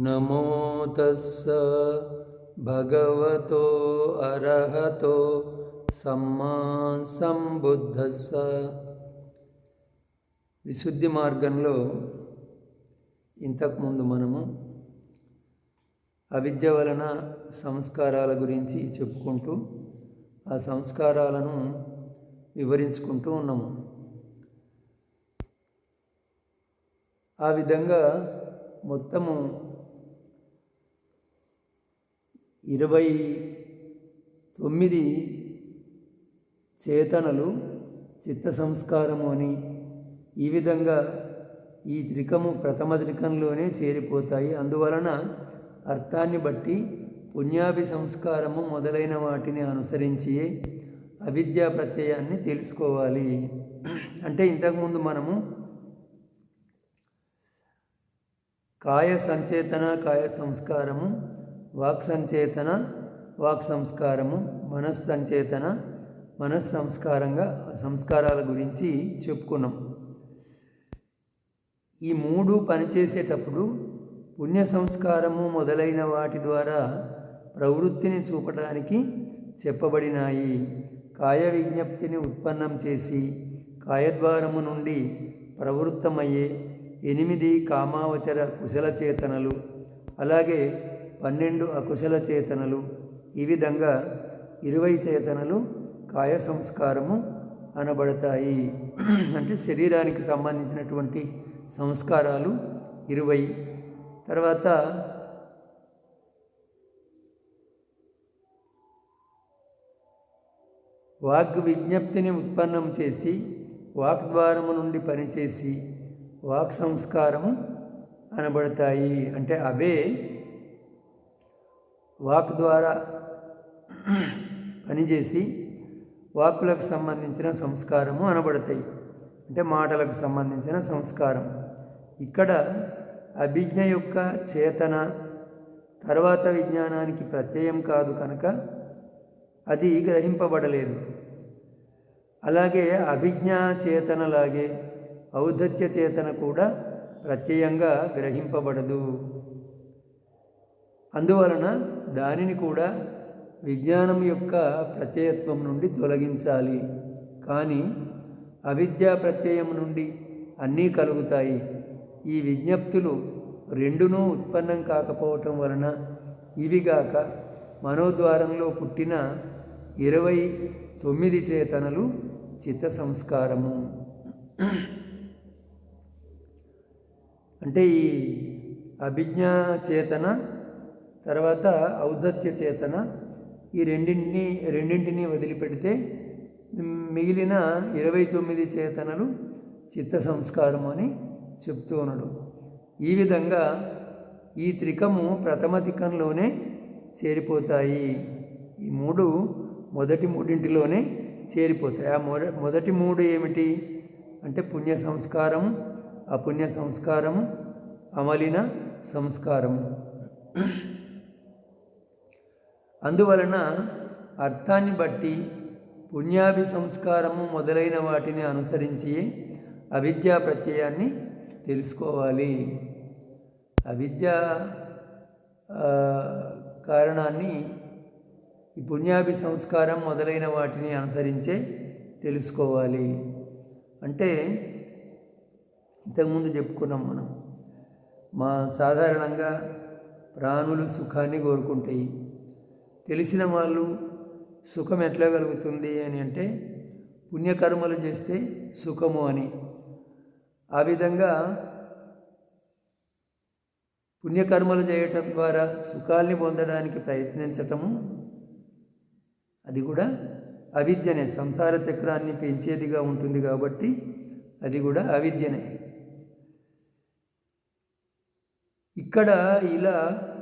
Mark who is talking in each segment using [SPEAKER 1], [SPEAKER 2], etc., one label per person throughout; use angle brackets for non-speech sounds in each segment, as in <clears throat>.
[SPEAKER 1] నమో తస్స భగవతో అర్హతో సమ్మా సంబుద్ధస్స. విశుద్ధి మార్గంలో ఇంతకుముందు మనము అవిద్య వలన సంస్కారాల గురించి చెప్పుకుంటూ ఆ సంస్కారాలను వివరించుకుంటూ ఉన్నాము. ఆ విధంగా మొత్తము ఇరవై తొమ్మిది చేతనలు చిత్త సంస్కారము అని ఈ విధంగా ఈ త్రికము ప్రథమ త్రికంలోనే చేరిపోతాయి. అందువలన అర్థాన్ని బట్టి పుణ్యాభి సంస్కారము మొదలైన వాటిని అనుసరించి అవిద్యా ప్రత్యయాన్ని తెలుసుకోవాలి. అంటే ఇంతకుముందు మనము కాయ సంచేతన కాయ సంస్కారము వాక్ సంచేతన వాక్ సంస్కారము మనస్ సంచేతన మనస్ సంస్కారంగా సంస్కారాల గురించి చెప్పుకున్నాం. ఈ మూడు పనిచేసేటప్పుడు పుణ్య సంస్కారము మొదలైన వాటి ద్వారా ప్రవృత్తిని చూపడానికి చెప్పబడినాయి. కాయ విజ్ఞప్తిని ఉత్పన్నం చేసి కాయద్వారము నుండి ప్రవృత్తమయ్యే ఎనిమిది కామావచర కుశల చేతనలు అలాగే పన్నెండు అకుశల చేతనలు. ఈ విధంగా ఇరవై చేతనలు కాయ సంస్కారము అనబడతాయి. <clears throat> అంటే శరీరానికి సంబంధించినటువంటి సంస్కారాలు ఇరవై. తర్వాత వాగ్ విజ్ఞప్తిని ఉత్పన్నం చేసి వాక్ద్వారము నుండి పనిచేసి వాక్ సంస్కారము అనబడతాయి. అంటే అవే వాక్ ద్వారా పనిచేసి వాక్కులకు సంబంధించిన సంస్కారము అనబడతాయి. అంటే మాటలకు సంబంధించిన సంస్కారం. ఇక్కడ అభిజ్ఞ యొక్క చేతన తర్వాత విజ్ఞానానికి ప్రత్యయం కాదు కనుక అది గ్రహింపబడలేదు. అలాగే అభిజ్ఞా చేతనలాగే ఔద్ధత్య చేతన కూడా ప్రత్యయంగా గ్రహింపబడదు. అందువలన దానిని కూడా విజ్ఞానం యొక్క ప్రత్యయత్వం నుండి తొలగించాలి. కానీ అవిద్యా ప్రత్యయం నుండి అన్నీ కలుగుతాయి. ఈ విజ్ఞప్తులు రెండునూ ఉత్పన్నం కాకపోవటం వలన ఇవిగాక మనోద్వారంలో పుట్టిన ఇరవై తొమ్మిది చేతనలు చిత్త సంస్కారము అంటే ఈ అభిజ్ఞా చేతన తర్వాత ఔద్ధత్య చేతన ఈ రెండింటిని రెండింటిని వదిలిపెడితే మిగిలిన ఇరవై తొమ్మిది చేతనలు చిత్త సంస్కారం అని చెప్తూ ఉన్నాడు. ఈ విధంగా ఈ త్రికము ప్రథమ తికంలోనే చేరిపోతాయి. ఈ మూడు మొదటి మూడింటిలోనే చేరిపోతాయి. ఆ మొద మొదటి మూడు ఏమిటి? అంటే పుణ్య సంస్కారం అపుణ్య సంస్కారము అమలిన సంస్కారము అందువలన అర్థాన్ని బట్టి పుణ్యాభి సంస్కారము మొదలైన వాటిని అనుసరించి అవిద్యా ప్రత్యయాన్ని తెలుసుకోవాలి. అవిద్య కారణాన్ని ఈ పుణ్యాభి సంస్కారం మొదలైన వాటిని అనుసరించే తెలుసుకోవాలి. అంటే ఇంతకుముందు చెప్పుకున్నాం మనం మా సాధారణంగా ప్రాణులు సుఖాన్ని కోరుకుంటాయి. తెలిసిన వాళ్ళు సుఖం ఎట్లా కలుగుతుంది అని అంటే పుణ్యకర్మలు చేస్తే సుఖము అని. ఆ విధంగా పుణ్యకర్మలు చేయటం ద్వారా సుఖాల్ని పొందడానికి ప్రయత్నించటము అది కూడా అవిద్యనే. సంసార చక్రాన్ని పెంచేదిగా ఉంటుంది కాబట్టి అది కూడా అవిద్యనే. ఇక్కడ ఇలా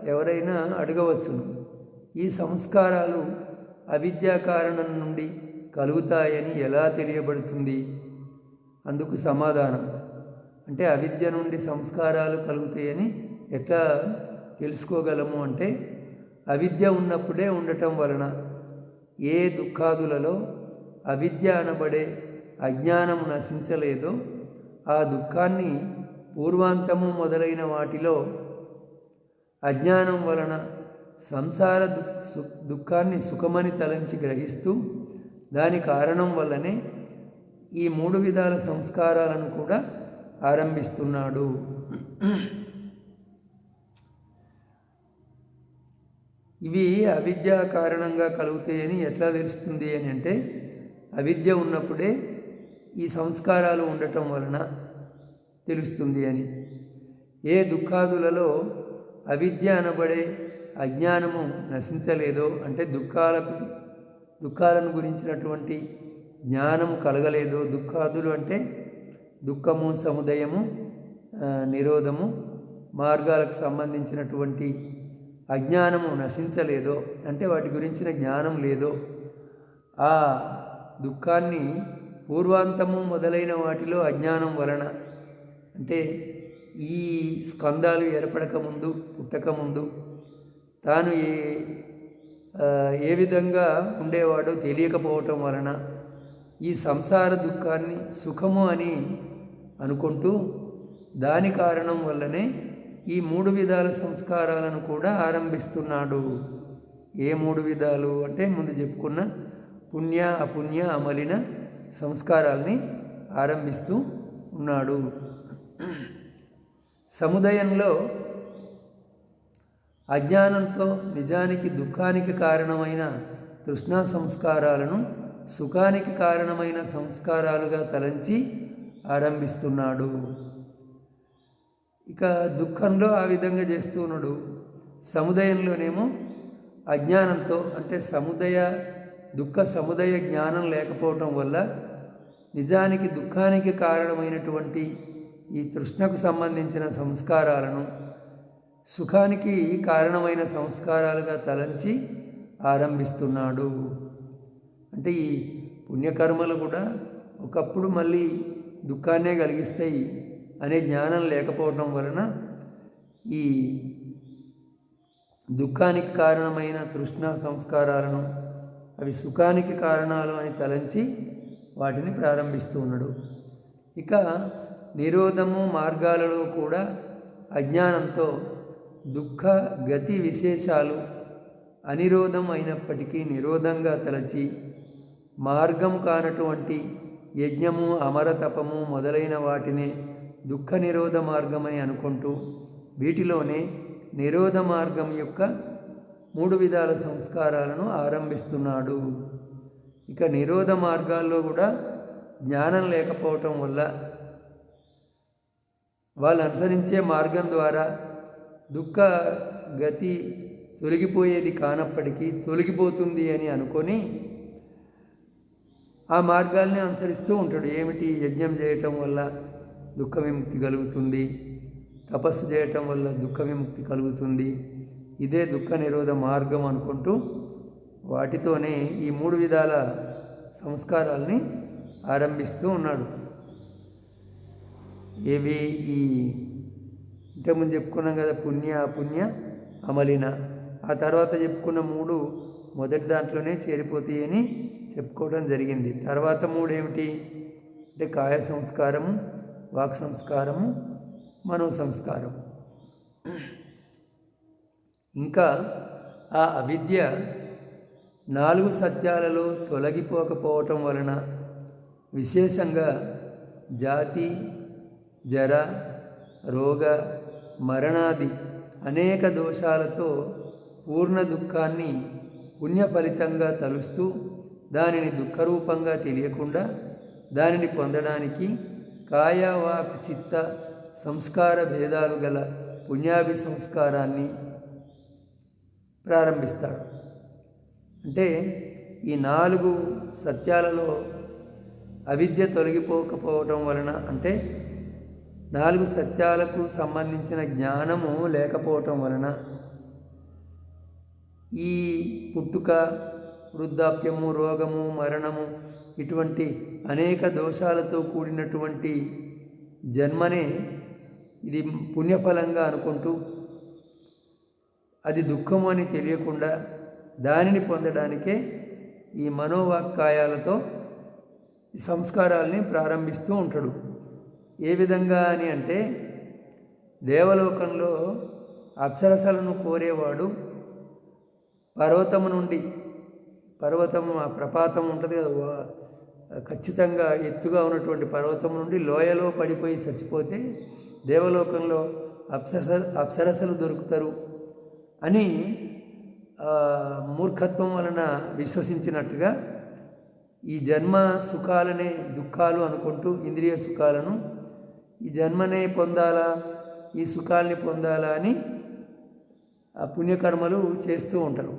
[SPEAKER 1] ఎవరైనా అడగవచ్చును. ఈ సంస్కారాలు అవిద్యా కారణం నుండి కలుగుతాయని ఎలా తెలియబడుతుంది? అందుకు సమాధానం. అంటే అవిద్య నుండి సంస్కారాలు కలుగుతాయని ఎట్లా తెలుసుకోగలము అంటే అవిద్య ఉన్నప్పుడే ఉండటం వలన ఏ దుఃఖాదులలో అవిద్య అనబడే అజ్ఞానం నశించలేదో ఆ దుఃఖాన్ని పూర్వాంతము మొదలైన వాటిలో అజ్ఞానం వలన సంసార దు దుఃఖాన్ని సుఖమని తలంచి గ్రహిస్తూ దాని కారణం వల్లనే ఈ మూడు విధాల సంస్కారాలను కూడా ఆరంభిస్తున్నాడు. ఇవి అవిద్య కారణంగా కలుగుతాయని ఎట్లా తెలుస్తుంది అని అంటే అవిద్య ఉన్నప్పుడే ఈ సంస్కారాలు ఉండటం వలన తెలుస్తుంది అని. ఏ దుఃఖాదులలో అవిద్య అనబడే అజ్ఞానము నశించలేదో అంటే దుఃఖాలకు దుఃఖాలను గురించినటువంటి జ్ఞానము కలగలేదో దుఃఖాదులు అంటే దుఃఖము సముదయము నిరోధము మార్గాలకు సంబంధించినటువంటి అజ్ఞానము నశించలేదో అంటే వాటి గురించిన జ్ఞానం లేదో ఆ దుఃఖాన్ని పూర్వాంతము మొదలైన వాటిలో అజ్ఞానం వలన అంటే ఈ స్కందాలు ఏర్పడకముందు పుట్టకముందు తాను ఏ ఏ విధంగా ఉండేవాడో తెలియకపోవటం వలన ఈ సంసార దుఃఖాన్ని సుఖము అని అనుకుంటూ దాని కారణం వల్లనే ఈ మూడు విధాల సంస్కారాలను కూడా ఆరంభిస్తున్నాడు. ఏ మూడు విధాలు అంటే ముందు చెప్పుకున్న పుణ్య అపుణ్య అమలిన సంస్కారాల్ని ఆరంభిస్తూ ఉన్నాడు. సముదాయంలో అజ్ఞానంతో నిజానికి దుఃఖానికి కారణమైన తృష్ణా సంస్కారాలను సుఖానికి కారణమైన సంస్కారాలుగా తలంచి ఆరంభిస్తున్నాడు. ఇక దుఃఖంలో ఆ విధంగా చేస్తున్నాడు సముదయంలోనేమో అజ్ఞానంతో అంటే సముదయ దుఃఖ సముదయ జ్ఞానం లేకపోవటం వల్ల నిజానికి దుఃఖానికి కారణమైనటువంటి ఈ తృష్ణకు సంబంధించిన సంస్కారాలను సుఖానికి కారణమైన సంస్కారాలుగా తలంచి ఆరంభిస్తున్నాడు. అంటే ఈ పుణ్యకర్మలు కూడా ఒకప్పుడు మళ్ళీ దుఃఖాన్నే కలిగిస్తాయి అనే జ్ఞానం లేకపోవడం వలన ఈ దుఃఖానికి కారణమైన తృష్ణ సంస్కారాలను అవి సుఖానికి కారణాలు అని తలంచి వాటిని ప్రారంభిస్తూ ఉన్నాడు. ఇక నిరోధము మార్గాలలో కూడా అజ్ఞానంతో దుఃఖ గతి విశేషాలు అనిరోధం అయినప్పటికీ నిరోధంగా తలచి మార్గం కానటువంటి యజ్ఞము అమరతపము మొదలైన వాటిని దుఃఖ నిరోధ మార్గమని అనుకుంటూ వీటిలోనే నిరోధ మార్గం యొక్క మూడు విధాల సంస్కారాలను ఆరంభిస్తున్నాడు. ఇక నిరోధ మార్గాల్లో కూడా జ్ఞానం లేకపోవటం వల్ల వాళ్ళు అనుసరించే మార్గం ద్వారా దుఃఖ గతి తొలగిపోయేది కానప్పటికీ తొలగిపోతుంది అని అనుకొని ఆ మార్గాల్ని అనుసరిస్తూ ఉంటాడు. ఏమిటి? యజ్ఞం చేయటం వల్ల దుఃఖ విముక్తి కలుగుతుంది. తపస్సు చేయటం వల్ల దుఃఖ విముక్తి కలుగుతుంది. ఇదే దుఃఖ నిరోధ మార్గం అనుకుంటూ వాటితోనే ఈ మూడు విధాల సంస్కారాల్ని ఆరంభిస్తూ ఉన్నాడు. ఏవి? ఈ ఇంతకుముందు చెప్పుకున్నాం కదా పుణ్య అపుణ్య అమలిన. ఆ తర్వాత చెప్పుకున్న మూడు మొదటి దాంట్లోనే చేరిపోతాయి అని చెప్పుకోవడం జరిగింది. తర్వాత మూడు ఏమిటి? అంటే కాయ సంస్కారము వాక్ సంస్కారము మనో సంస్కారం. ఇంకా ఆ అవిద్య నాలుగు సత్యాలలో తొలగిపోకపోవటం వలన విశేషంగా జాతి జర రోగ మరణాది అనేక దోషాలతో పూర్ణ దుఃఖాన్ని పుణ్య ఫలితంగా తలుస్తూ దానిని దుఃఖరూపంగా తెలియకుండా దానిని పొందడానికి కాయావాక్ చిత్త సంస్కార భేదాలు గల పుణ్యాభి సంస్కారాన్ని ప్రారంభిస్తాడు. అంటే ఈ నాలుగు సత్యాలలో అవిద్య తొలగిపోకపోవటం వలన అంటే నాలుగు సత్యాలకు సంబంధించిన జ్ఞానము లేకపోవటం వలన ఈ పుట్టుక వృద్ధాప్యము రోగము మరణము ఇటువంటి అనేక దోషాలతో కూడినటువంటి జన్మనే ఇది పుణ్యఫలంగా అనుకుంటూ అది దుఃఖము అని తెలియకుండా దానిని పొందడానికే ఈ మనోవాక్కాయాలతో సంస్కారాల్ని ప్రారంభిస్తూ ఉంటాడు. ఏ విధంగా అని అంటే దేవలోకంలో అప్సరసలను కోరేవాడు పర్వతము నుండి పర్వతం ఆ ప్రపాతం ఉంటుంది కదా ఖచ్చితంగా ఎత్తుగా ఉన్నటువంటి పర్వతం నుండి లోయలో పడిపోయి చచ్చిపోతే దేవలోకంలో అప్సరస అప్సరసలు దొరుకుతారు అని మూర్ఖత్వం వలన విశ్వసించినట్టుగా ఈ జన్మ సుఖాలనే దుఃఖాలు అనుకుంటూ ఇంద్రియ సుఖాలను ఈ జన్మనే పొందాలా? ఈ సుఖాల్ని పొందాలా అని ఆ పుణ్యకర్మలు చేస్తూ ఉంటారు.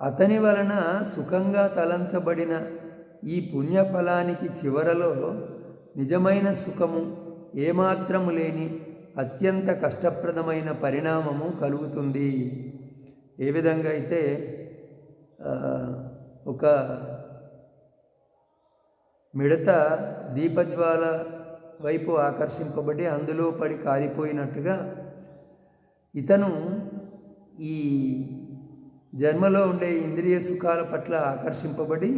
[SPEAKER 1] అతని వలన సుఖంగా తలంచబడిన ఈ పుణ్యఫలానికి చివరలో నిజమైన సుఖము ఏమాత్రము లేని అత్యంత కష్టప్రదమైన పరిణామము కలుగుతుంది. ఏ విధంగా అయితే ఒక మిడత దీపజ్వాల వైపు ఆకర్షింపబడి అందులో పడి కాలిపోయినట్టుగా ఇతను ఈ జన్మలో ఉండే ఇంద్రియ సుఖాల పట్ల ఆకర్షింపబడి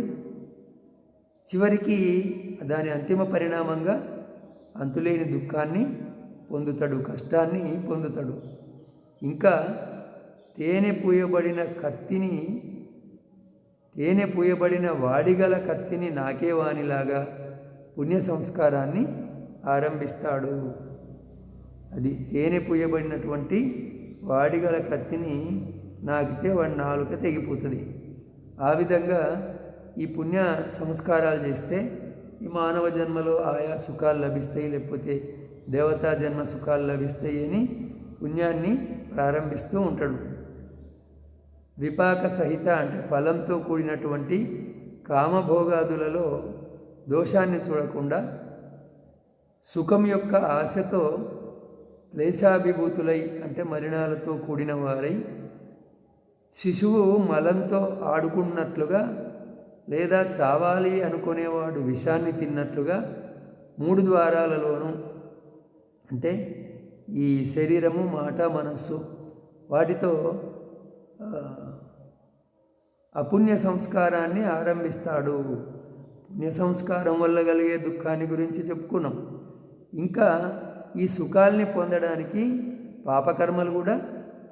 [SPEAKER 1] చివరికి దాని అంతిమ పరిణామంగా అంతులేని దుఃఖాన్ని పొందుతాడు కష్టాన్ని పొందుతాడు. ఇంకా తేనె పూయబడిన కత్తిని తేనె పూయబడిన వాడిగల కత్తిని నాకే వానిలాగా పుణ్య సంస్కారాన్ని ఆరంభిస్తాడు. అది తేనె పూయబడినటువంటి వాడిగల కత్తిని నాకితే వాడి నాలుక తెగిపోతుంది. ఆ విధంగా ఈ పుణ్య సంస్కారాలు చేస్తే ఈ మానవ జన్మలో ఆయా సుఖాలు లభిస్తాయి లేకపోతే దేవతా జన్మ సుఖాలు లభిస్తాయి అని పుణ్యాన్ని ప్రారంభిస్తూ ఉంటాడు. విపాక సహిత అంటే ఫలంతో కూడినటువంటి కామభోగాదులలో దోషాన్ని చూడకుండా సుఖం యొక్క ఆశతో క్లేశాభిభూతులై అంటే మలినాలతో కూడిన వారై శిశువు మలంతో ఆడుకున్నట్లుగా లేదా చావాలి అనుకునేవాడు విషాన్ని తిన్నట్లుగా మూడు ద్వారాలలోనూ అంటే ఈ శరీరము మాట మనస్సు వాటితో అపుణ్య సంస్కారాన్ని ఆరంభిస్తాడు. పుణ్య సంస్కారం వల్ల కలిగే దుఃఖాన్ని గురించి చెప్పుకున్నాం. ఇంకా ఈ సుఖాల్ని పొందడానికి పాపకర్మలు కూడా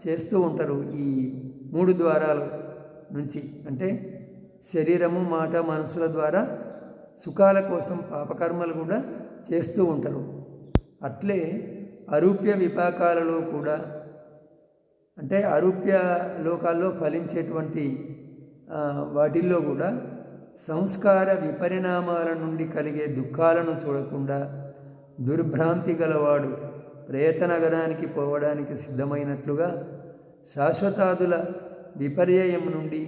[SPEAKER 1] చేస్తూ ఉంటారు ఈ మూడు ద్వారాల నుంచి. అంటే శరీరము మాట మనసుల ద్వారా సుఖాల కోసం పాపకర్మలు కూడా చేస్తూ ఉంటారు. అట్లే అరూప్య విపాకాలలో కూడా అంటే అరూప్య లోకాల్లో ఫలించేటువంటి వాటిల్లో కూడా సంస్కార విపరిణామాల నుండి కలిగే దుఃఖాలను చూడకుండా దుర్భ్రాంతి గలవాడు ప్రేతనగరానికి పోవడానికి సిద్ధమైనట్లుగా శాశ్వతాదుల విపర్యయం నుండి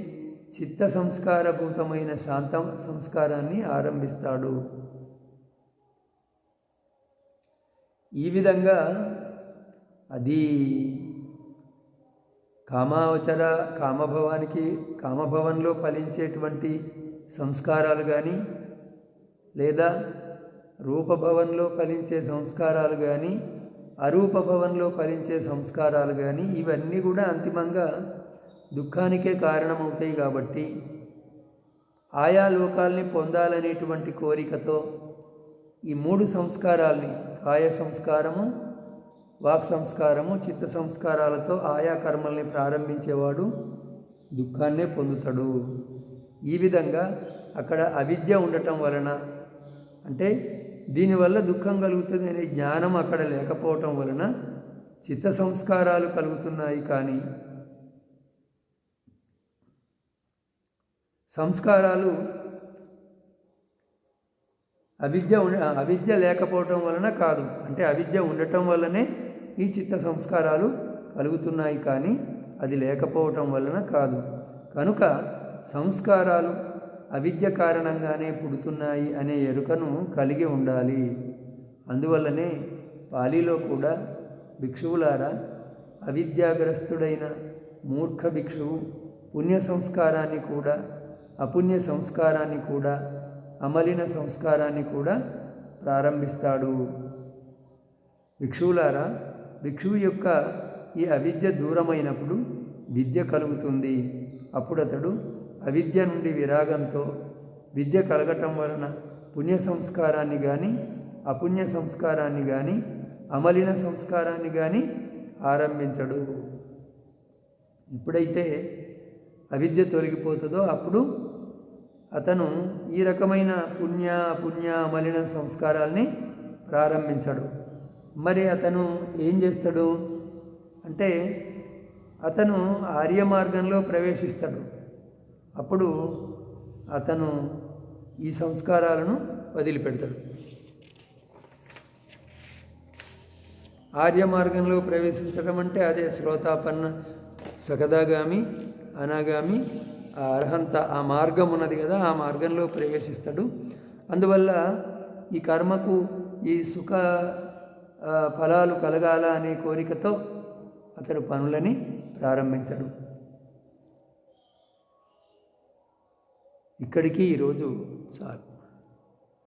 [SPEAKER 1] చిత్త సంస్కారభూతమైన శాంత సంస్కారాన్ని ఆరంభిస్తాడు. ఈ విధంగా అది కామావచర కామభవానికి కామభవన్లో ఫలించేటువంటి సంస్కారాలు కానీ లేదా రూపభవన్లో ఫలించే సంస్కారాలు కానీ అరూపభవన్లో ఫలించే సంస్కారాలు కానీ ఇవన్నీ కూడా అంతిమంగా దుఃఖానికే కారణమవుతాయి కాబట్టి ఆయా లోకాల్ని పొందాలనేటువంటి కోరికతో ఈ మూడు సంస్కారాల్ని కాయ సంస్కారము వాక్ సంస్కారము చిత్త సంస్కారాలతో ఆయా కర్మల్ని ప్రారంభించేవాడు దుఃఖాన్నే పొందుతాడు. ఈ విధంగా అక్కడ అవిద్య ఉండటం వలన అంటే దీనివల్ల దుఃఖం కలుగుతుంది అనే జ్ఞానం అక్కడ లేకపోవటం వలన చిత్త సంస్కారాలు కలుగుతున్నాయి. కానీ సంస్కారాలు అవిద్య ఉండ అవిద్య లేకపోవటం వలన కాదు. అంటే అవిద్య ఉండటం వల్లనే ఈ చిత్త సంస్కారాలు కలుగుతున్నాయి కానీ అది లేకపోవటం వలన కాదు. కనుక సంస్కారాలు అవిద్య కారణంగానే పుడుతున్నాయి అనే ఎరుకను కలిగి ఉండాలి. అందువల్లనే పాలీలో కూడా భిక్షువులారా అవిద్యాగ్రస్తుడైన మూర్ఖ భిక్షువు పుణ్య సంస్కారాన్ని కూడా అపుణ్య సంస్కారాన్ని కూడా అమలిన సంస్కారాన్ని కూడా ప్రారంభిస్తాడు. భిక్షువులారా భిక్షువు యొక్క ఈ అవిద్య దూరమైనప్పుడు విద్య కలుగుతుంది. అప్పుడు అతడు అవిద్య నుండి విరాగంతో విద్య కలగటం వలన పుణ్య సంస్కారాన్ని కానీ అపుణ్య సంస్కారాన్ని కానీ అమలిన సంస్కారాన్ని కానీ ఆరంభించడు. ఎప్పుడైతే అవిద్య తొలగిపోతుందో అప్పుడు అతను ఈ రకమైన పుణ్య పుణ్య అమలిన సంస్కారాల్ని ప్రారంభించడు. మరి అతను ఏం చేస్తాడు? అంటే అతను ఆర్య మార్గంలో ప్రవేశిస్తాడు. అప్పుడు అతను ఈ సంస్కారాలను వదిలిపెడతాడు. ఆర్య మార్గంలో ప్రవేశించడం అంటే అదే శ్రోతాపన్న సకదాగామి అనాగామి ఆ అర్హంత ఆ మార్గం ఉన్నది కదా ఆ మార్గంలో ప్రవేశిస్తాడు. అందువల్ల ఈ కర్మకు ఈ సుఖ ఫలాలు కలగాల అనే కోరికతో అతడు పనులని ప్రారంభించడు. ఇక్కడికి ఈరోజు చాలు